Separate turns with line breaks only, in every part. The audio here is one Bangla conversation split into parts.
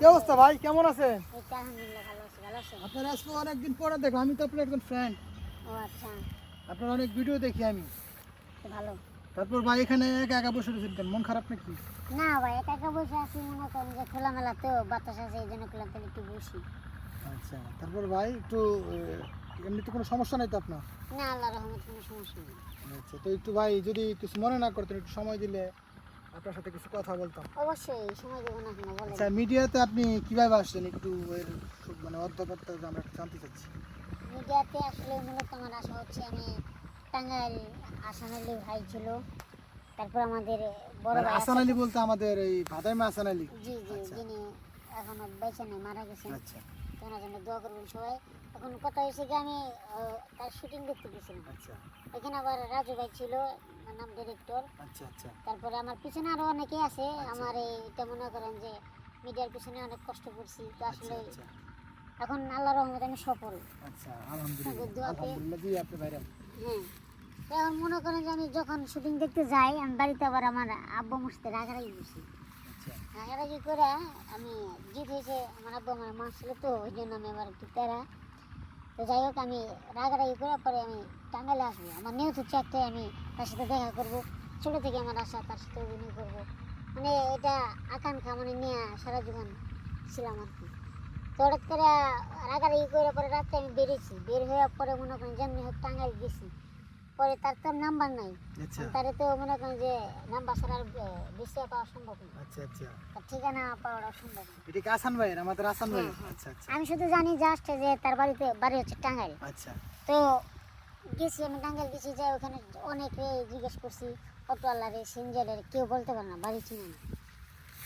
কি অবস্থা ভাই? কেমন আছেন? আপনার আজকে অনেকদিন পরে দেখলাম আমি তো আপনার একজন ফ্রেন্ড
ও আচ্ছা।
আপনার অনেক ভিডিও দেখি আমি।
ভালো।
তারপর ভাই এখানে একা একা বসে রয়েছেন কেন? মন খারাপ নাকি?
না ভাই একা একা বসে আছি মনে করেন যে খোলামেলা তো বাতাস আছে এই জন্য খোলা তাহলে একটু বসি।
আচ্ছা তারপর ভাই একটু এমনিতে কোনো সমস্যা নেই তো আপনার?
না আল্লাহ রহমত কোনো সমস্যা নেই।
আচ্ছা তো একটু ভাই যদি কিছু মনে না করতেন একটু সময় দিলে। আপনার সাথে কিছু কথা বলতাম।
অবশ্যই সময় দেবো না কেন বলেন।
আচ্ছা মিডিয়াতে আপনি কীভাবে আসছেন একটু এর মানে অর্ধকর্তা আমরা জানতে চাচ্ছি?
মিডিয়াতে আসলে মূলত আমার আশা হচ্ছে আমি টাঙ্গাইল আসান আলী ভাই ছিল। তারপর আমাদের বড়
মানে
ভাই
আসান আলী বলতে আমাদের এই ভাদাইমা আসান আলী।
জি জি
আচ্ছা।
যিনি এখনও বেঁচে নেই মারা গেছেন।
আচ্ছা।
ওনার জন্য দোয়া করবেন সবাই। এখন কথা হয়েছে কি আমি তার শুটিং দেখতে গেছিলাম।
আচ্ছা।
এখানে আবার রাজু ভাই ছিল নাম ডিরেক্টর
আচ্ছা আচ্ছা।
তারপরে আমার পিছনে আরও অনেকে আছে আমার এই- এটা মনে করেন যে মিডিয়ার পিছনে অনেক কষ্ট করছি। তো
আচ্ছা
আসলে
আচ্ছা।
এখন আল্লাহ রহমতে আমি সফল।
আচ্ছা আলহামদুলিল্লাহ। আলহামদুলিল্লাহ। জি আপনি ভাইরাল।
হ্যাঁ। এখন মনে করেন যে আমি যখন শুটিং দেখতে যাই আমি বাড়িতে আবার আমার আব্বু আমার সাথে রাগারাগি করছি।
আচ্ছা
রাগারাগি করে আমি জিত হয়েছে, আমার আব্বু আমার মা ছিল তো, ওই জন্য আমি আবার একটু তেরা তো যাই হোক, আমি রাগারাগি করে পরে আমি টাঙ্গাইলে আসব। আমার নিয়ত একটাই আমি তার সাথে দেখা করব, ছোটো থেকে আমার আশা, তার সাথে অভিনয় করব। মানে এটা আকাঙ্ক্ষা মানে নিয়ে সারা জীবন ছিলাম আর কি। তো হঠাৎ করে রাগারাগি করে পরে রাত্রে আমি বেরিয়েছি। বের হয়ে পরে মনে করেন যেমনি হোক টাঙ্গাইল গেছি। পরে তার তো নাম্বার নাই।
আচ্ছা।
তারে তো মনে করেন যে নাম্বার ছাড়া বিশ্বে পাওয়া সম্ভব না।
আচ্ছা আচ্ছা।
তার ঠিকানা পাওয়া সম্ভব না।
এটা কি আসান ভাইয়ের? আমাদের আসান ভাই
হ্যাঁ, হ্যাঁ।
আচ্ছা আচ্ছা।
আমি শুধু জানি জাস্ট যে তার বাড়িতে বাড়ি হচ্ছে টাঙ্গাইল।
আচ্ছা।
তো গেছি আমি টাঙ্গাইল গেছি যে ওখানে অনেকে জিজ্ঞেস করছি অটোয়ালা অটোয়ালারে সিনজারের কেউ বলতে পারে না বাড়ি চিনে না।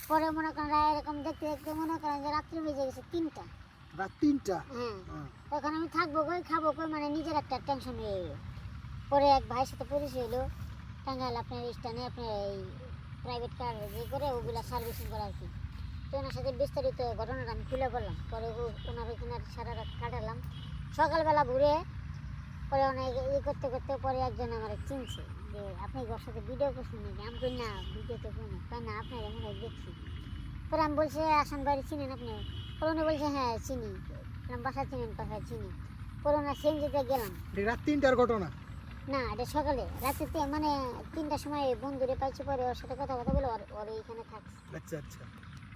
পরে মনে করেন রায় এরকম দেখতে দেখতে মনে করেন যে রাত্রি বেজে গেছে তিনটা।
রাত তিনটা?
হ্যাঁ।
হ্যাঁ,
তখন আমি থাকব কই খাব কই মানে নিজের একটা টেনশন হয়ে গেলো। পরে এক ভাইয়ের সাথে পরিচয় হলো টাঙ্গাইল আপনার স্টানে আপনার এই প্রাইভেট কার যে করে ওগুলা সার্ভিসিং করা আর কি। তো ওনার সাথে বিস্তারিত ঘটনাটা আমি খুলে বললাম। পরে ওনার ওখানে সারা রাত কাটালাম। সকালবেলা ঘুরে পরে অনেক ইয়ে করতে করতে পরে একজন আমার চিনছে যে, আপনি ওর সাথে ভিডিও করছেন নাকি? আমি কই, না ভিডিও তো কোনো। কই না, আপনার মনে হয় দেখছি। পরে আমি বলছি আসান বাড়ি চিনেন আপনি? পরে উনি বলছে হ্যাঁ চিনি। বাসা চিনেন কোথায় চিনি। পরে ওনার সেনজিতে গেলাম।
রাত তিনটার ঘটনা।
না এটা সকালে। রাতে মানে তিনটার সময় বন্ধুরে পাইছি পরে ওর সাথে কথা কথা বলে ওর এইখানে থাকছে
আচ্ছা আচ্ছা।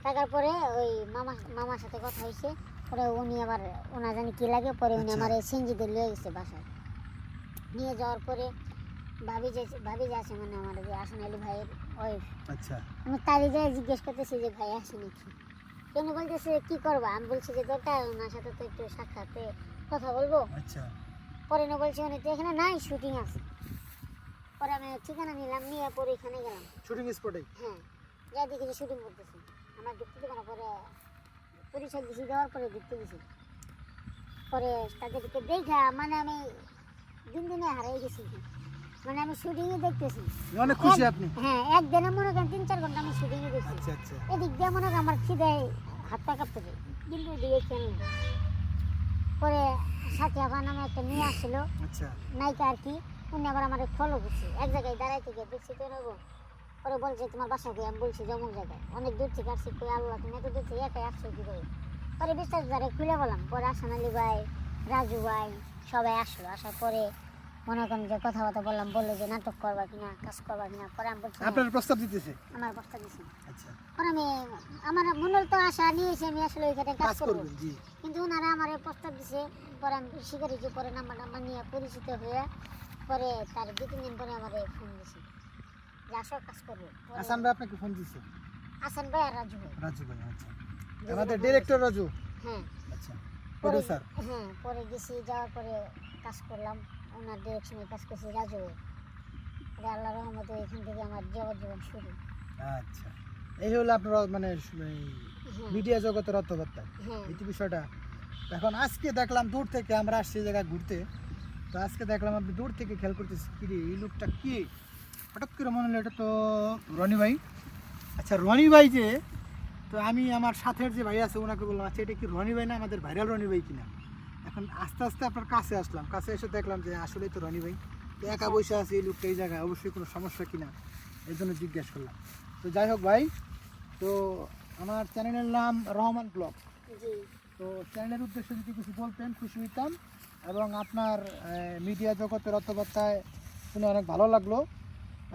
থাকার পরে ওই মামা মামার সাথে কথা হয়েছে পরে উনি আবার ওনা জানি কি লাগে পরে উনি
আচ্ছা।
আমার এই সেনজিতে লিয়ে গেছে বাসায়। নিয়ে যাওয়ার পরে ভাবি যে ভাবি যে আছে মানে আমার যে আসন আলী ভাইয়ের ওয়াইফ
আচ্ছা।
আমি তারই যায় জিজ্ঞেস করতেছি যে ভাই আসে নাকি? উনি বলতেছে কি করবা? আমি বলছি যে দরকার ওনার সাথে তো একটু সাক্ষাতে কথা বলব।
আচ্ছা।
পরে না বলছে মানে তো এখানে নাই শুটিং আছে। পরে আমি ঠিকানা নিলাম নিয়ে পরে এখানে গেলাম।
শুটিং স্পটে
হ্যাঁ যা দেখি যে শুটিং করতেছে। আমার দেখতে দেবে না পরে পরিচয় দিছি দেওয়ার পরে দেখতে গেছি পরে তাদেরকে দেখা মানে আমি দিন দিনে হারিয়ে গেছি। মানে আমি শুটিংয়ে দেখতেছি।
অনেক খুশি আপনি?
হ্যাঁ একদিনে মনে করেন তিন চার ঘণ্টা আমি শুটিংয়ে দেখছি।
আচ্ছা আচ্ছা।
এদিক দিয়ে মনে করেন আমার খিদে হাত পা কাঁপতেছে। কিন্তু দিয়ে খেললাম পরে সাথে আবার নামে একটা মেয়ে আসছিল
নাইকা
নায়িকা আর কি উনি আবার আমার ফলো করছে। এক জায়গায় দাঁড়াইতে গিয়ে দেখছি তো নেব পরে বলছে তোমার বাসা গিয়ে আমি বলছি যেমন জায়গায়। অনেক দূর থেকে আসছি কই আল্লাহ তুমি এত দূর থেকে একাই আসছো কি করে? পরে বিশ্বাস দ্বারা খুলে বললাম। পরে আসান আলী ভাই রাজু ভাই সবাই আসলো। আসার পরে মনে করেন যে কথাবার্তা বললাম বলল যে নাটক করবা কিনা কাজ করবা কিনা পরে আমি বলছি
আপনার প্রস্তাব দিতেছে?
আমার প্রস্তাব দিছে।
আচ্ছা।
পরে আমি আমার মনের তো আশা নিয়েছি আমি আসলে ওইখানে কাজ করব। কিন্তু ওনারা আমার প্রস্তাব দিছে পরে আমি হয়েছি পরে নাম্বার নাম্বার নিয়ে পরিচিত হয়ে পরে তার দু তিন দিন পরে আমার ফোন দিছে যে আসো কাজ করব।
আসান ভাই আপনাকে ফোন দিছে?
আসান ভাই আর রাজু ভাই।
রাজু ভাই আচ্ছা। আমাদের ডিরেক্টর রাজু?
হ্যাঁ।
আচ্ছা।
পরে
প্রডিউসার
হ্যাঁ পরে গেছি যাওয়ার পরে কাজ করলাম। ওনার ডিরেকশনে কাজ করছি রাজু। পরে আল্লাহ রহমতে এখান থেকে আমার জীবন শুরু।
আচ্ছা। এই হলো আপনার মানে
হ্যাঁ।
মিডিয়া জগতের অর্থকর্তা
হ্যাঁ।
এই বিষয়টা। এখন আজকে দেখলাম দূর থেকে আমরা আসছি জায়গায় ঘুরতে। তো আজকে দেখলাম আপনি দূর থেকে খেয়াল করতেছি কি রে এই লোকটা কি? হঠাৎ করে মনে হলো এটা তো রনি ভাই। আচ্ছা রনি ভাই যে তো আমি আমার সাথের যে ভাই আছে ওনাকে বললাম আচ্ছা এটা কি রনি ভাই না আমাদের ভাইরাল রনি ভাই কিনা? এখন আস্তে আস্তে আপনার কাছে আসলাম। কাছে এসে দেখলাম যে আসলেই তো রনি ভাই একা বসে আছে এই লোকটা এই জায়গায় অবশ্যই কোনো সমস্যা কিনা? এই জন্য জিজ্ঞেস করলাম। তো যাই হোক ভাই তো আমার চ্যানেলের নাম রহমান ব্লগ। তো চ্যানেলের উদ্দেশ্যে যদি কিছু বলতেন খুশি হইতাম। এবং আপনার মিডিয়া জগতের অর্থবার্তায় শুনে অনেক ভালো লাগল।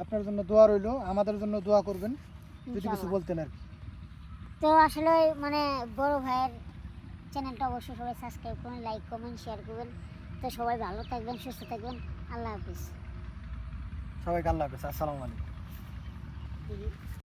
আপনার জন্য দোয়া রইল। আমাদের জন্য দোয়া করবেন। যদি কিছু বলতেন আর কি।
তো আসলে মানে বড় ভাইয়ের চ্যানেলটা অবশ্যই সবাই সাবস্ক্রাইব করুন লাইক কমেন্ট শেয়ার করবেন। তো সবাই ভালো থাকবেন সুস্থ থাকবেন। আল্লাহ হাফিজ।
সবাইকে আল্লাহ হাফিজ আসসালামু আলাইকুম।